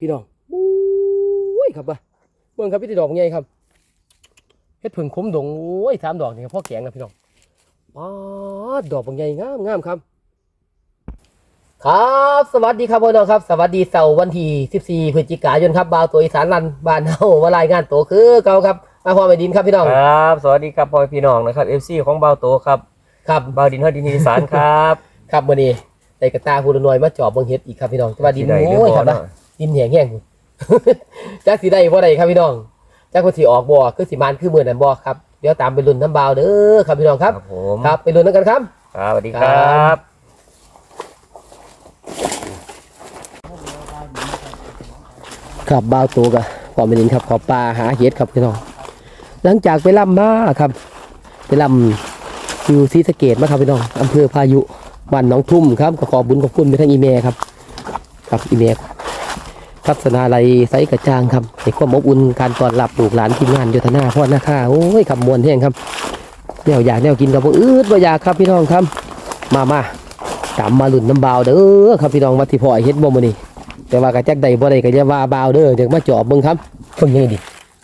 พี่น้องอุ้ยครับบ่เบิ่งครับพี่ติดอกใหญ่ครับเฮ็ดผึ่งขมดงโอ้ยสามดอกนี่ก็พ่อแกงนะพี่น้องป๊าดดอกบางใหญ่งามงามครับ ครับ สวัสดีครับพี่น้องครับ สวัสดีเสาร์วันที่14พฤศจิกายนครับบ่าวตัวอีสานลันบ้านเฮามารายงานตัวคือเก่าครับมาพอไปดินครับพี่น้องครับ สวัสดีครับพ่อแม่พี่น้องนะครับ FC ของเบาโตครับครับเบาดินฮอดดินอีสานครับ ครับมื้อนี้ได้กระตาพูดน้อยมาจอบเบิ่งเฮ็ดอีกครับพี่น้องแต่ว่าดินสิได้หรือโอ้ยบ่ครับนะ เนาะดินแห้งแห้งจักสิได้บ่ได้ครับพี่น้องจักว่าสิออกบ่คือสิมานคือมื้อนั้นบ่ครับเดี๋ยวตามไปลุ้นน้ำบาวเด้อครับพี่น้องครับผมครับ ไปลุ้นกันครับครับสวัสดีครับครับบาวตัวกับขอไปดินครับขอปลาหาเห็ดครับพี่น้อง หลังจากไปล่ำมาครับ ไปล่ำอยู่ศรีสะเกดมาครับพี่น้องอำเภอพายุบ้านหนองทุ่มครับก็ขอบุญขอบคุณไปทางอีเมครับ ครับอีเมล ทัศนาลัยไซกระจางครับในความอบอุ่นการต้อนรับลูกหลานทีมงานโยธนาพ่อหน้าค่าโอ้ยขับมวนแห้งครับแนวอยากแนวกินกับพวกอืดว่าอยากครับพี่น้องครับ มามาตามมาหลุนน้ำบาวเด้อครับพี่น้องมาที่พ่อเฮ็ดบ่มื้อนี้แต่ว่ากระจักใดบ่ได้ก็จะว่าบาวเด้อเดี๋ยวมาจอบเบิ่งครับเพิ่งยังไงดิ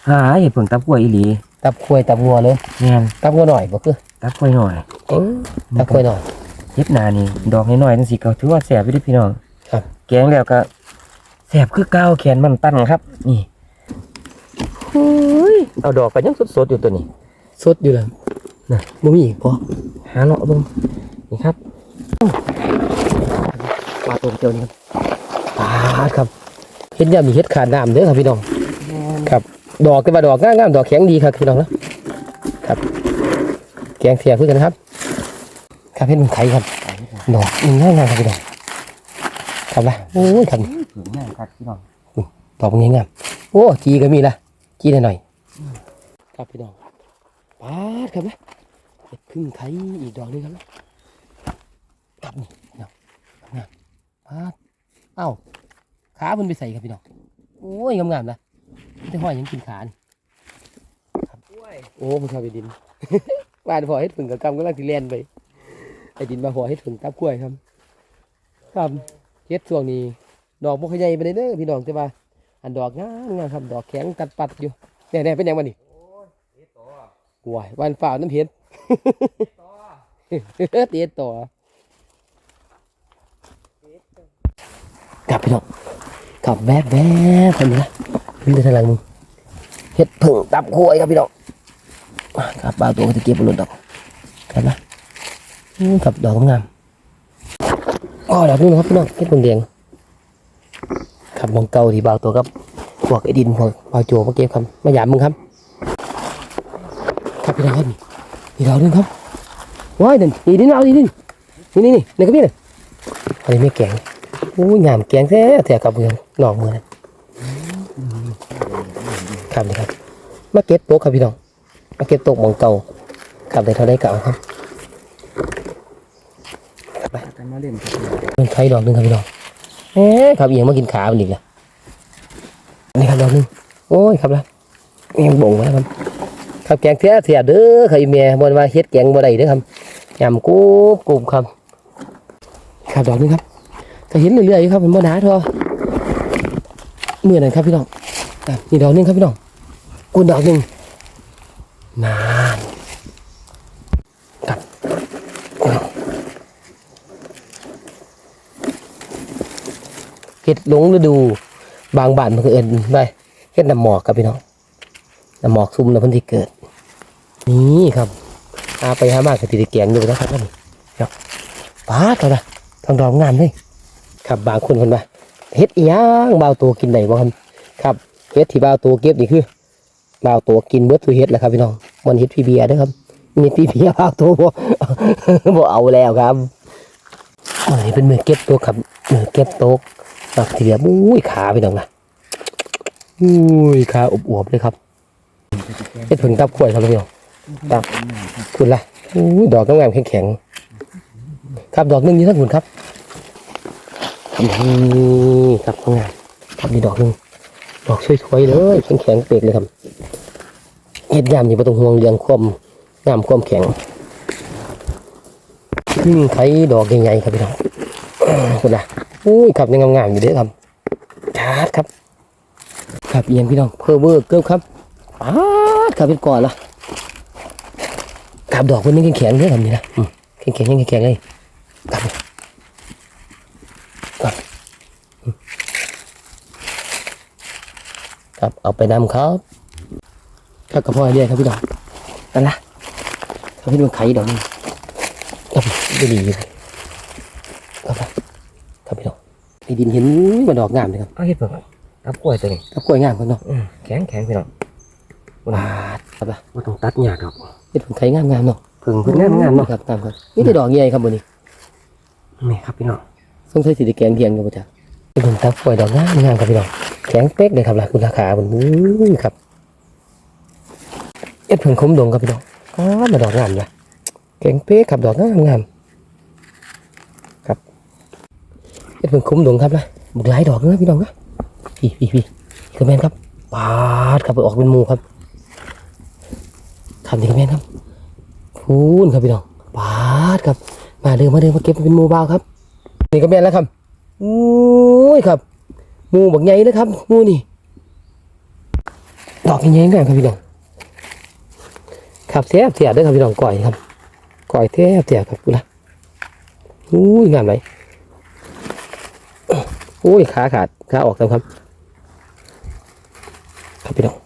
หาเห็ดผงตับกล้วยอีหลีตับควยตับงัวเลยแม่นตับงัวหน่อยบ่คือตับกล้วยหน่อยเอ็งตับควยหน่อยเฮ็ดหนานี่ดอกน้อยๆจังซี่ก็ถือว่าแซ่บอยู่เด้อพี่น้องครับ แกงแล้วก็ แซ่บคือเก้าวแขนมันตั้นครับ นี่เฮ้ยเอาดอกก็ยังสดๆอยู่ตัวนี้ สดอยู่แล้วน่ะบ่มีอีกบ่หาเลาะเบิ่งนี่ครับปลาตัวเดียวนี่ครับปลาดครับเฮ็ดยามมีเฮ็ดขาดน้ำเด้อครับพี่น้อง ครับ ดอกแต่ว่าดอกงามๆดอกแข็งดีครับพี่น้องนะครับ แกงเสียคือกันครับ ครับเฮ็ดมันไข่ครับ ดอกมันง่ายๆครับพี่น้องครับละโอ้ยครับ ถึงแม่ครับพี่น้องดอกมันง่ายๆโอ้จีก็มีละจีหน่อยครับพี่น้องปาดครับนะเฮ็ดพึ่งไข่อีกดอกนึงครับนะครับนี่น้องงามปาดเอ้าขามันไปใส่ครับพี่น้องโอ้ยงามๆนะไม่ห้อยยังกินขานี่กล้ยโอ้มันเข้าไปดินบ้านพอเฮ็ดผึ่งกับกำกำลังสิแล่นไปไอ้ดินมาพอเฮ็ดผึ่งกับกล้วยครับ ครับเฮ็ดช่วงนี้ ดอกบ่ขยายไปเลยเด้อพี่น้องแต่ว่า อันดอกงามงามครับดอกแข็งตัดปัดอยู่เนี่ยเนี่ยเป็นยังมันนี่เฮ็ดต่อว้ยวันฝ่าน้ำเห็ดเตียต่อครับพี่น้องขับแวบแวบคนนี้นะวิ่งไปทางหลังมึงเฮ็ดผึ่งตับกล้วยครับพี่น้องมาครับบ่าตัวก็จะเก็บหลุดดอกครับนะอืมครับดอกงามอ๋อดอกนี้นะครับพี่น้องเฮ็ดผึ่งแดง ครับมองเก่าที่บ่าวตัวครับพวกไอ้ดินพวกบ่าวโจมาเก็บครับมาหยามมึงครับครับพี่น้องครับนี่นี่ดอกนึงครับว้ายนั่นนี่ดินเอาดินี่นี่นี่นี่นี่ก็มีน่ะอันนี้ไม่แกงโอ้ยงามแกงแท้แท้กับเมืองหนองเมืองครับนี่ครับมาเก็บโต๊ะครับพี่น้องมาเก็บโต๊ะหมองเก่าครับได้เท่าได้เก่าครับจะมาเล่นกับเป็นไข่ดอกหนึงครับพี่น้อง เอ๊ะครับเอียงมากินขามันอีกล้วนี่ครับดอกหนึงโอ้ยครับละเอียงบ่งมาแล้วครับครับแกงแท้เสียเด้อครับอีเมียบนว่าเฮ็ดแกงบ่ได้เด้อครับยำกูบกูบครับครับดอกหนึงครับก็เห็นเรื่อยๆอยู่ครับมันบ่หนาท่าเมื่อนั้นครับพี่น้องนี่ดอกหนึงครับพี่น้องกูดอกหนึงหนานครับ เฮ็ดหลงฤดู บางบ้านมันก็เอินไปเฮ็ดน้ำหมอกครับพี่น้องน้ำหมอกซุ่มน้ำพันที่เกิด นี่ครับอาไปหามากกับติดแกงอยู่นะครับท่านครับป้าดเขาละทองดอกงามเลยครับบางคนคนมาเฮ็ดอียังบ่าตัวกินไหนบ่ครับครับเฮ็ดที่บ่าตัวเก็บนี่คือบ่าตัวกินเบิดทุกเฮ็ดแหละครับพี่น้องมันเฮ็ดพี่เบียร์ด้อครับมีพี่เบียร์บ่าตัวบ่บ่เอาแล้วครับอันนี้เป็นมือเก็บตัวครับมือเก็บโต๊ะ ครับทีเดียวอุ้ยขาไปตรงนะอุ้ยขาอบอวบๆเลยครับเฮ็ดผึ่งตับขวดครับพี่น้องตับคุณล่ะอุ้ยดอกงามแข็งๆครับดอกหนึงยู่ทั้งคุณครับนี่ครับงามครับมีดอกหนึงดอกสวยๆเลยแข็งๆเปกเลยครับเฮ็ดยามนี่บ่ต้องห่วงเรื่องความงามความแข็งนี่ไข่ดอกใหญ่ๆครับพี่น้องคุณล่ะ อุ้ยครับยังงามๆอยู่เด้ครับชาร์จครับครับเอียงพี่น้องเพอเวอร์เกิบครับป๊าดครับเป็นก่อนละครับดอกมันยังแข็งๆเลยครับนี่นะแข็งๆยังแข็งๆเลยครับครับครับเอาไปนำเขาครับกระเพาะเรียครับพี่น้องนั่นละครับพี่มันไข่ดอกนี่ครับไม่ดีเลยครับครับพี่น้อง ไอ้ดินเห็นมันดอกงามเลยครับเอาเห็ดเพิ่งกับกล้วยตัวนี้กับกล้วยงามครับเนาะอืมแข็งแข็งพี่น้องว้าดครับล่ะว่าต้องตัดหยาดหรอกเห็ดผงไข่งามงามๆเนาะเพิ่งเพิ่งงามงามเนาะครับงามครับนี่แต่ดอกใหญ่ครับบนนี้นี่ครับพี่น้องสงสัยสิได้แกงเทียนกันบ่จ้ะเห็ดผงตาป่วยดอกงามงามครับพี่น้องแข็งเป๊กเลยครับล่ะคุณราคาบนนี้ครับเห็ดผงคมดงครับพี่น้องอ๋อมาดอกงามนะแข็งเป๊กครับดอกงามงามครับ เห็ดผงคมดวงครับล่ะบุกหลายดอกนะพี่น้องนะพี่พี่พี่คือแมนครับปาดครับไปออกเป็นหมูครับครับนี่คือแมนครับพูนครับพี่น้องปาดครับ มาเดินมาเดินมาเก็บเป็นหมูเบาครับนี่ก็แมนแล้วครับโอ้ยครับหมูบักใหญ่เลยครับหมูนี่ดอกใหญ่ๆงามครับพี่น้องครับแทบเสียด้อครับพี่น้องก่อยครับก่อยแทบเสียครับกูละอุ้ยงามเลย อุ้ยขาขาดขาออกแล้วครับ ครับพี่น้อง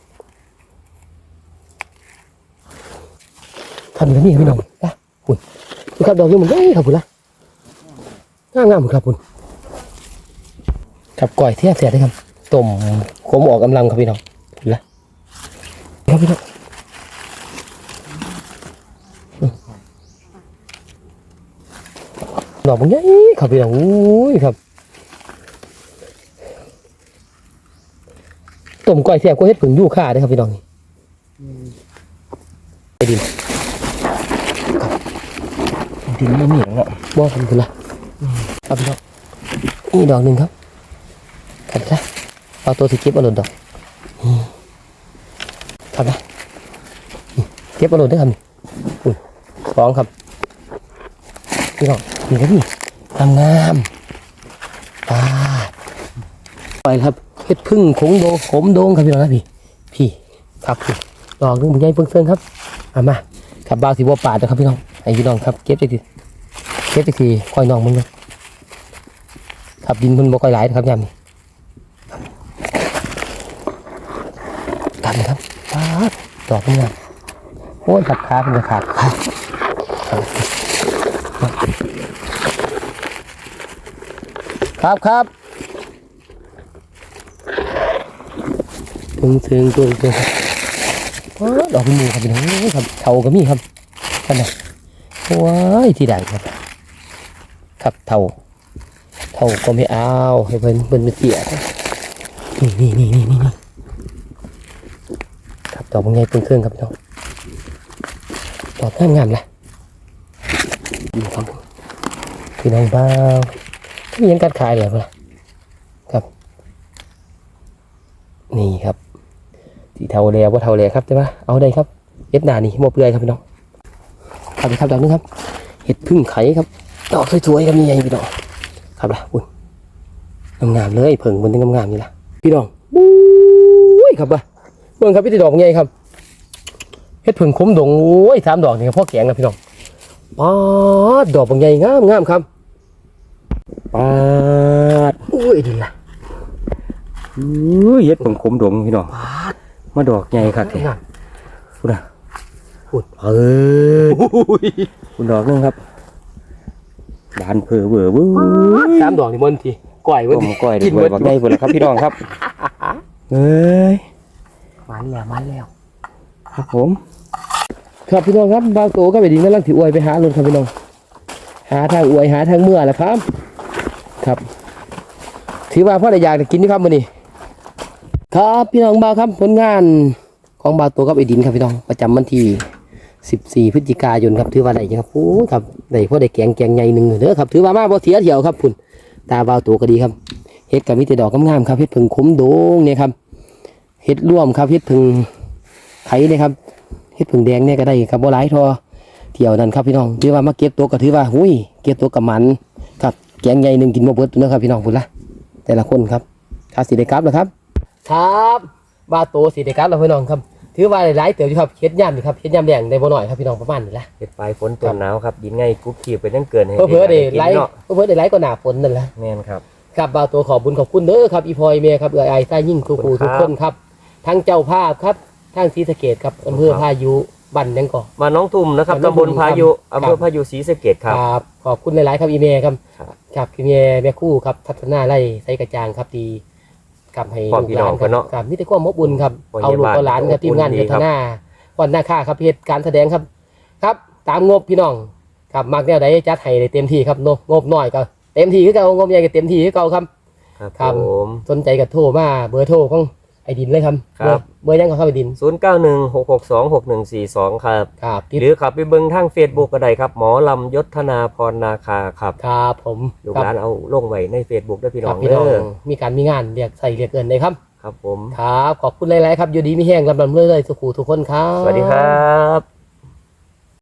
ทำแบบนี้พี่น้องนะคุณดูครับดอกนี้มันใหญ่ครับคุณละงามงามๆครับคุณครับก่อยเทียบเสียได้ครับต้มขมออกกำลังครับพี่น้องคุณละครับพี่น้องดอกมันใหญ่ครับพี่น้องอุ้ยครับ ต้มก่อยเสียบก็เฮ็ดผึ่งยู่ข่าได้อครับพี่น้องนี่ไปดินดินมันเหนียวเนาะบ่ทำคุณละเอาไปดอกนี่ดอกหนึ่งครับขัดละเอาตัวสีเก็บเอาหล่นดอกนี่ครับนะนี่เก็บเอาหล่นได้อครับนี่อุ้ยสองครับนี่ดอกนี่ครับนี่งามงามๆปาดไปครับ เฮ็ดพึ่งขงโดขมโดงครับพี่น้องครับพี่พี่ครับพี่ดอกนึงใหญ่เพิ่งเฟิงครับเอามาขับบาวสีบัวปาดนะครับพี่น้องให้พี่น้องครับเก็บจักทีเก็บไปทีคอยน้องมึงเลยขับดินมันบ่ค่อยหลายนะครับยามนี้กันครับป๊าดดอกมันงโอ้ยขัดขาเป็นจะขาดครับครับ ถึงถึงตัวตัวป๊าดอกเป็นหมูครับพี่น้องครับเทาก็มีครับกันนะว้ายที่ใดครับ ครับเท่าเท่าก็ไม่เอาให้เพิ่นเพิ่นมาเสียนี่นี่นี่นี่นี่นี่ครับดอกมันไงเพิ่งเครื่องครับพี่น้องดอกงามงามๆละนี่ครับพี่น้องบ้าวที่ยังการขายเหรอเปล่าครับ นี่ครับ ที่เทาแล้วว่าเทาแล้วครับใช่ปะเอาได้ครับเอ็ดหนานี่โมเปลือยครับพี่น้องครับครับดอกนึงครับ เห็ดพึ่งไข่ครับดอกสวยๆครับนี่ไงพี่น้องครับล่ะอุ่นงามๆเลยเผิงมันยังงามๆนี่ล่ะพี่น้องบุ้ยครับว่ะเบิ่งครับพี่ที่ดอกไงครับเฮ็ดเผิงคมดงโอ้ยสามดอกนี่ครับพ่อแกงครับพี่น้องปาดดอกบางใหญ่งามงามครับปาดอุ้ยดีละอุ้ยเห็ดพิ่งขมดงพี่น้อง มาดอกใหญ่ครับแท้งามคุณน่ะอุ่น เออคุณดอกหนึงครับบานเพอเวอร์เว้ย สามดอกนี่มันทีก่อยต้วันมทีก้อยกิเด็นกเบิไว้ดบักได้เพิ่นละครับพี่น้องครับ เอ้ยมันแล้วมันแล้วครับผม ครับพี่น้องครับบางโตก็ไปดินกำลังถืออวยไปหาลนครับพี่น้อง หาทางอวยหาทางเมื่อแหละครับ ครับ ถือว่าพ่อได้อยากจะกินนี่ครับมื้อนี้ ครับพี่น้องบ่าวครับผลงานของบ่าวโตกับไอ้ดินครับพี่น้องประจำวันที่14พฤศจิกายนครับถือว่าได้ครับโอ้ครับได้พ่อได้แกงแกงใหญ่หนึ่งเด้อครับถือว่ามาบ่เสียเที่ยวครับคุณตาบ่าวโตก็ดีครับเฮ็ดกับมีแต่ดอกงามๆครับเฮ็ดผึ่งขมโดงเนี่ยครับเฮ็ดร่วมครับเฮ็ดผึ่งไข่เนี่ยครับเฮ็ดผึ่งแดงเนี่ยก็ได้ครับบ่หลายทอเที่ยวนั้นครับพี่น้องถือว่ามาเก็บตัวก็ถือว่าหุยเก็บตัวกับมันครับแกงใหญ่หนึ่งกินบ่เบิดเด้อครับพี่น้องพุ่นละแต่ละคนครับครับสิได้กลับแล้วครับ ครับบาโตสีเดกัสเราพี่น้องครับ ถือว่าหลายๆเติบอยู่ครับเฮ็ดย่ำนี่ครับเฮ็ดย่ำแดงได้บ่หน่อยครับพี่น้องประมาณนี้แหละเฮ็ดปลายฝนต้นหนาวครับดินไงกุ๊บขีบไปยังเกินให้เพื่อๆได้กินไล่เนาะเพื่อๆได้ไล่ก็หนาฝนนั่นแหละแม่นครับครับบาโตขอบุญขอบคุณเด้อครับอีพลอยเมียครับเอื้อไอายใต้ยิ่งทุกขอบคุผู้ณครับทุกคนครับทั้งเจ้าภาพครับทั้งศรีสะเกดครับอำเภอครับพายุบันยังก่อมาน้องทุ่มนะครับมาน้องตำบลทุ่มพายุครับอำเภอพายุศรีสะเกษครับครับขอบคุณหลายๆครับอีเมย์ครับครับครับพี่เมย์แม่คู่ครับพัฒนาไร่ไซกระจางครับดี กับให้พ่อลูกพี่หน้ลาองนคกัรันเนาะครับนี่แต่ความมบอุ่นครับพ่อเอาลูกใหญ่บ้านเอาหลานครับอบอุ่นทีมงานดี พัครัฒบนาวันหน้าค่าครับเพจการแสดงครับ ครับ ตามงบพี่น้องครับมากแนวใดจัดให้ได้เต็มที่ครับโนงบน้อยก็เต็มที่คือเก่างบใหญ่ก็เต็มที่คือเก่าครับ ครับ ครับ ผม สนใจก็โทรมาเบอร์โทรของ ไอ้ดินเลยครับครับ เบอร์เบอร์ยังก็เข้าไปดิน0916626142ครับ ครับติดหรือขับไปเบิ่งทาง Facebook ก็ได้ครับ หมอลำยศธนาพรนาคาครับครับผมลูกครับหลานเอาลงไว้ใน Facebook ด้วยพี่คน้รัอบงพี่น้องเด้อมีการมีงานเรียกใส่เรียกเงินเลยครับ ครับผมครับขอบคุณหลาย ๆ ครับอยู่ดีมีแห้งลำลำเรื่อยๆสุขูทุกคนครับ สวัสดีครับ